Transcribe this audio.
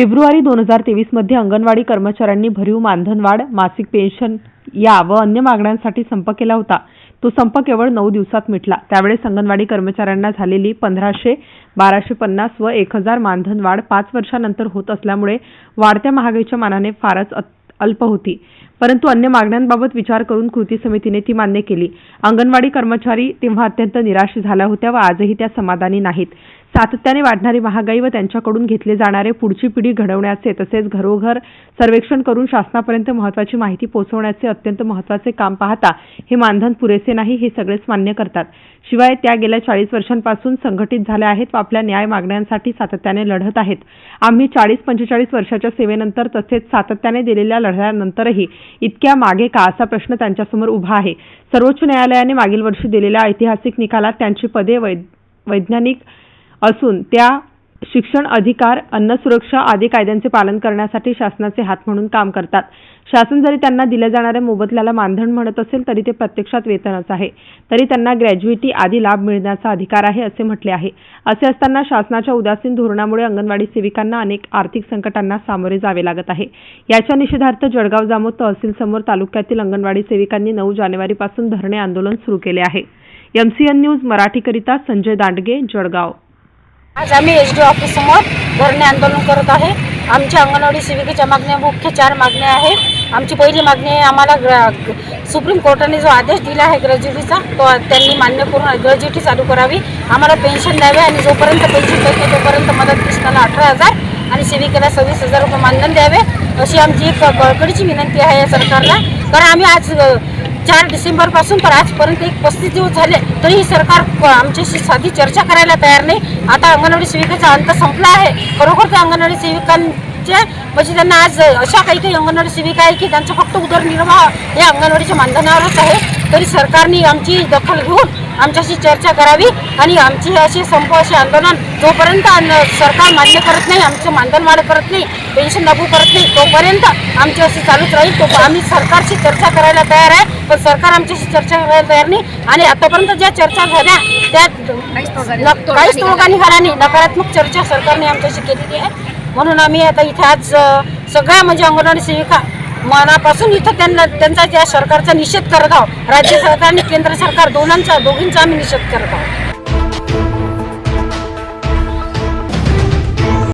February दोन हजार तेवीसमध्ये अंगणवाडी कर्मचाऱ्यांनी भरीव मानधनवाढ मासिक पेन्शन या व अन्य मागण्यांसाठी संप केला होता. तो संप केवळ नऊ दिवसात मिटला. त्यावेळेस अंगणवाडी कर्मचाऱ्यांना झालेली पंधराशे बाराशे पन्नास व एक हजार मानधनवाढ पाच वर्षानंतर होत असल्यामुळे वाढत्या महागाईच्या मानाने फारच अत- अल्प होती. परंतु अन्य मागण्यांबाबत विचार करून कृती समितीने ती मान्य केली. अंगणवाडी कर्मचारी तेव्हा अत्यंत निराश झाल्या होत्या व आजही त्या समाधानी नाहीत. सातत्याने वाढणारी महागाई व त्यांच्याकडून घेतले जाणारे पुढची पिढी घडवण्याचे तसेच घरोघर सर्वेक्षण करून शासनापर्यंत महत्वाची माहिती पोहोचवण्याचे अत्यंत महत्त्वाचे काम पाहता हे मानधन पुरेसे नाही हे सगळेच मान्य करतात. शिवाय त्या गेल्या चाळीस वर्षांपासून संघटित झाल्या आहेत व आपल्या न्याय मागण्यांसाठी सातत्याने लढत आहेत. आम्ही चाळीस पंचेचाळीस वर्षाच्या सेवेनंतर तसेच सातत्याने दिलेल्या लढ्यानंतरही इतक्या मागे का असा प्रश्न त्यांच्यासमोर उभा आहे. सर्वोच्च न्यायालयाने मागील वर्षी दिलेल्या ऐतिहासिक निकालात त्यांची पदे वैध- वैज्ञानिक असून त्या शिक्षण अधिकार अन्न सुरक्षा आदी कायद्यांचे पालन करण्यासाठी शासनाचे हात म्हणून काम करतात. शासन जरी त्यांना दिल्या जाणाऱ्या मोबदल्याला मानधन म्हणत असेल तरी ते प्रत्यक्षात वेतनच आहे. तरी त्यांना ग्रॅज्युएटी आदी लाभ मिळण्याचा अधिकार आहे असे म्हटले आहे. असे असताना शासनाच्या उदासीन धोरणामुळे अंगणवाडी सेविकांना अनेक आर्थिक संकटांना सामोरे जावे लागत आहे. याच्या निषेधार्थ जळगाव जामोद तहसील समोर तालुक्यातील अंगणवाडी सेविकांनी नऊ जानेवारीपासून धरणे आंदोलन सुरू केले आहे. एमसीएन न्यूज मराठीकरिता संजय दांडगे जळगाव. आज आम्ही एस डी ऑफिस समोर धरणे आंदोलन करत आहे. आमच्या अंगणवाडी सेविकेच्या मागण्या मुख्य चार मागण्या आहे. आमची पहिली मागणी आहे आम्हाला ग्र- सुप्रीम कोर्टाने जो आदेश दिला आहे ग्रॅज्युटीचा तो त्यांनी मान्य करून ग्रॅज्युटी चालू करावी. आम्हाला पेन्शन द्यावे आणि जोपर्यंत पेन्शन देत तोपर्यंत मदत किस्ताला अठरा हजार आणि सेविकेला सव्वीस हजार रुपये मानधन द्यावे अशी आमची एक कळकळीची विनंती आहे या सरकारला. कारण आम्ही आज चार डिसेंबरपासून तर आजपर्यंत एक पस्तीस दिवस झाले तरीही सरकार आमच्याशी साधी चर्चा करायला तयार नाही. आता अंगणवाडी सेविकेचा अंत संपला आहे. खरोखर त्या अंगणवाडी सेविकां म्हणजे त्यांना आज अशा काही काही अंगणवाडी सेविका आहे की त्यांचा फक्त उदरनिर्वाह या अंगणवाडीच्या मानधनावरच आहे. तरी सरकारने आमची दखल घेऊन आमच्याशी चर्चा करावी आणि आमची अशी संप असे आंदोलन जोपर्यंत सरकार मान्य करत नाही आमचं मानधन वाढ करत नाही पेन्शन लागू करत नाही तोपर्यंत आमची अशी चालूच राहील. तो आम्ही सरकारशी चर्चा करायला तयार आहे पण सरकार आमच्याशी चर्चा करायला तयार नाही. आणि आतापर्यंत ज्या चर्चा झाल्या त्यात काहीच तोडगा निघाला नाही. नकारात्मक चर्चा सरकारने आमच्याशी केलेली आहे. म्हणून आम्ही आता इथे आज सगळ्या म्हणजे अंगणवाडी सेविका मनापासून इथं त्यांना त्यांचा त्या सरकारचा निषेध करत आहोत. राज्य सरकार आणि केंद्र सरकार दोनांचा दोघींचा आम्ही निषेध करत आहोत.